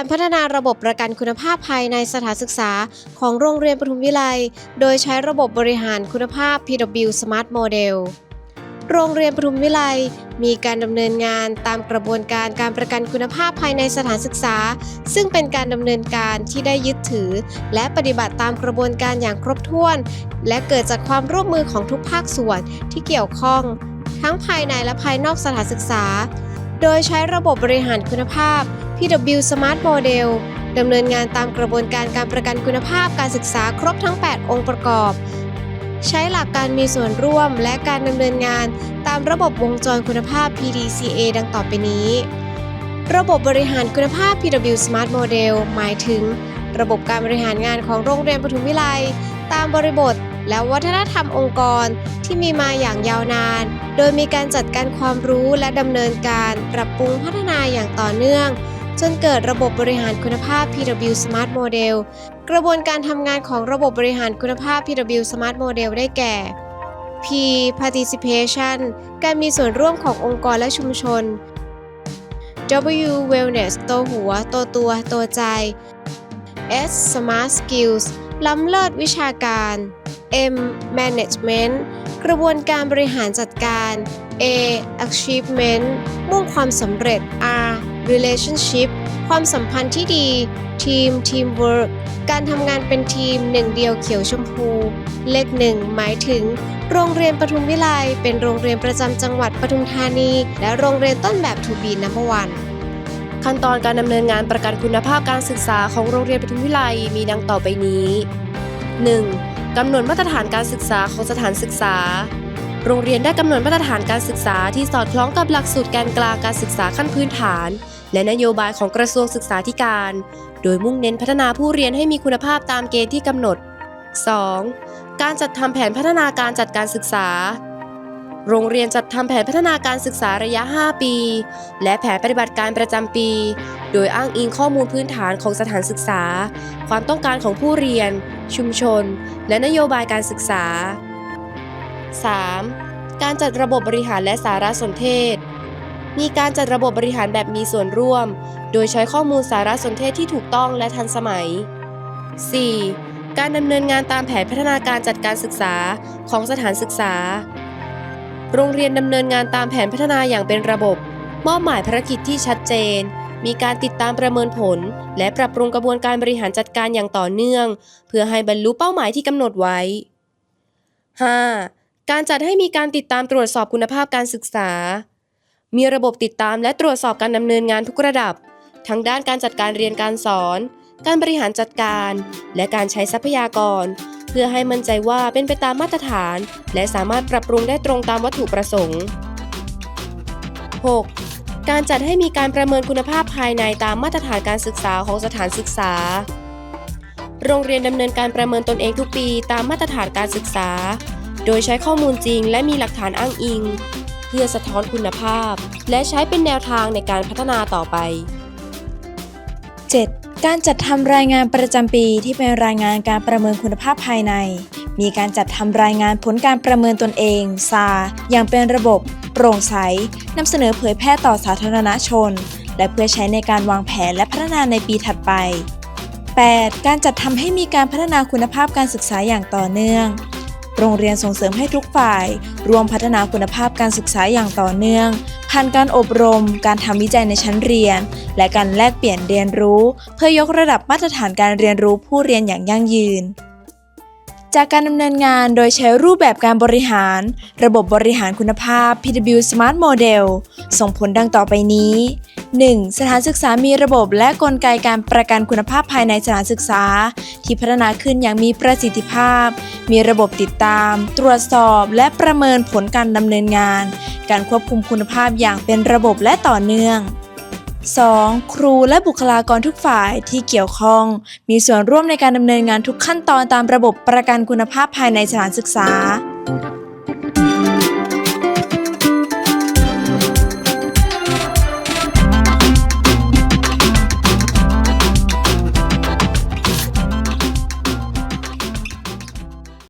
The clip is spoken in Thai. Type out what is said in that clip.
การพัฒนาระบบประกันคุณภาพภายในสถานศึกษาของโรงเรียนปทุมวิไล โดยใช้ระบบบริหารคุณภาพ PW Smart Model โรงเรียนปทุมวิไลมีการดำเนินงานตามกระบวนการการประกันคุณภาพภายในสถานศึกษา ซึ่งเป็นการดำเนินการที่ได้ยึดถือ และปฏิบัติตามกระบวนการอย่างครบถ้วน และเกิดจากความร่วมมือของทุกภาคส่วนที่เกี่ยวข้อง ทั้งภายในและภายนอกสถานศึกษา โดยใช้ระบบบริหารคุณภาพ PW Smart Model ดำเนินงานตามกระบวนการการประกันคุณภาพการศึกษาครบทั้ง 8 องค์ประกอบ ใช้หลักการมีส่วนร่วมและการดำเนินงานตามระบบวงจรคุณภาพ PDCA ดังต่อไปนี้ ระบบบริหารคุณภาพ PW Smart Model หมายถึง ระบบการบริหารงานของโรงเรียนปทุมวิไลตามบริบทและวัฒนธรรมองค์กรที่มีมาอย่างยาวนาน โดยมีการจัดการความรู้และดำเนินการปรับปรุงพัฒนาอย่างต่อเนื่อง จนเกิดระบบบริหารคุณภาพ PW Smart Model กระบวนการทำงานของระบบบริหารคุณภาพ PW Smart Model ได้แก่ P Participation การมีส่วนร่วมขององค์กรและชุมชน W Wellness ตัวหัว ตัวตัว ตัวใจ S Smart Skills ล้ำเลิศวิชาการ M Management กระบวนการบริหารจัดการ A Achievement มุ่งความสำเร็จ R Relationship ความสัมพันธ์ที่ดี Team Teamwork การทำงานเป็นทีมหนึ่งเดียวเขียวชมพู เลขหนึ่งหมายถึง โรงเรียนปทุมวิไลเป็นโรงเรียนประจำจังหวัดปทุมธานี และโรงเรียนต้นแบบทูบีนัมเบอร์วันขั้นตอนการดำเนินงานประกันคุณภาพการศึกษาของโรงเรียนปทุมวิไลมีดังต่อไปนี้ 1. กำหนดมาตรฐานการศึกษาของสถานศึกษา โรงเรียนได้กำหนดมาตรฐานการศึกษาที่สอดคล้องกับหลักสูตรแกนกลางการศึกษาขั้นพื้นฐาน และนโยบายของกระทรวงศึกษาธิการ โดยมุ่งเน้นพัฒนาผู้เรียนให้มีคุณภาพตามเกณฑ์ที่กำหนด 2. การจัดทำแผนพัฒนาการจัดการศึกษา โรงเรียนจัดทำแผนพัฒนาการศึกษาระยะ 5 ปี และแผนปฏิบัติการประจำปี โดยอ้างอิงข้อมูลพื้นฐานของสถานศึกษา ความต้องการของผู้เรียน ชุมชน และนโยบายการศึกษา 3. การจัดระบบบริหารและสารสนเทศ มีการจัดระบบบริหารแบบมีส่วนร่วม โดยใช้ข้อมูลสารสนเทศที่ถูกต้องและทันสมัย 4. การดำเนินงานตามแผนพัฒนาการจัดการศึกษาของสถานศึกษา โรงเรียนดำเนินงานตามแผนพัฒนาอย่างเป็นระบบ มอบหมายภารกิจที่ชัดเจน มีการติดตามประเมินผล และปรับปรุงกระบวนการบริหารจัดการอย่างต่อเนื่อง เพื่อให้บรรลุเป้าหมายที่กำหนดไว้ 5. การจัดให้มีการติดตามตรวจสอบคุณภาพการศึกษา มีระบบติดตามและตรวจสอบการดำเนินงานทุกระดับ ทั้งด้านการจัดการเรียนการสอน การบริหารจัดการ และการใช้ทรัพยากร เพื่อให้มั่นใจว่าเป็นไปตามมาตรฐาน และสามารถปรับปรุงได้ตรงตามวัตถุประสงค์ 6. การจัดให้มีการประเมินคุณภาพภายในตามมาตรฐานการศึกษาของสถานศึกษา โรงเรียนดำเนินการประเมินตนเองทุกปีตามมาตรฐานการศึกษา โดยใช้ข้อมูลจริง และมีหลักฐานอ้างอิง เพื่อสะท้อนคุณภาพ และใช้เป็นแนวทางในการพัฒนาต่อไป 7. การจัดทำรายงานประจำปีที่เป็นรายงานการประเมินคุณภาพภายใน มีการจัดทำรายงานผลการประเมินตนเองซาอย่างเป็นระบบ โปร่งใสนำเสนอเผยแพร่ต่อสาธารณชน และเพื่อใช้ในการวางแผนและพัฒนาในปีถัดไป 8. การจัดทำให้มีการพัฒนาคุณภาพการศึกษาอย่างต่อเนื่อง โรงเรียนส่งเสริมให้ทุกฝ่ายรวมพัฒนาคุณภาพการศึกษาอย่างต่อเนื่อง ผ่านการอบรม การทำวิจัยในชั้นเรียน และการแลกเปลี่ยนเรียนรู้ เพื่อยกระดับมาตรฐานการเรียนรู้ผู้เรียนอย่างยั่งยืน จากการดำเนินงานโดยใช้รูปแบบการบริหาร ระบบบริหารคุณภาพ PW Smart Model ส่งผลดังต่อไปนี้ 1. สถานศึกษามีระบบและกลไกการประกันคุณภาพภายในสถานศึกษา ที่พัฒนาขึ้นอย่างมีประสิทธิภาพ มีระบบติดตาม ตรวจสอบ และประเมินผลการดำเนินงาน การควบคุมคุณภาพอย่างเป็นระบบและต่อเนื่อง 2. ครูและบุคลากรทุกฝ่ายที่เกี่ยวข้อง มีส่วนร่วมในการดำเนินงานทุกขั้นตอนตามระบบประกันคุณภาพภายในสถานศึกษา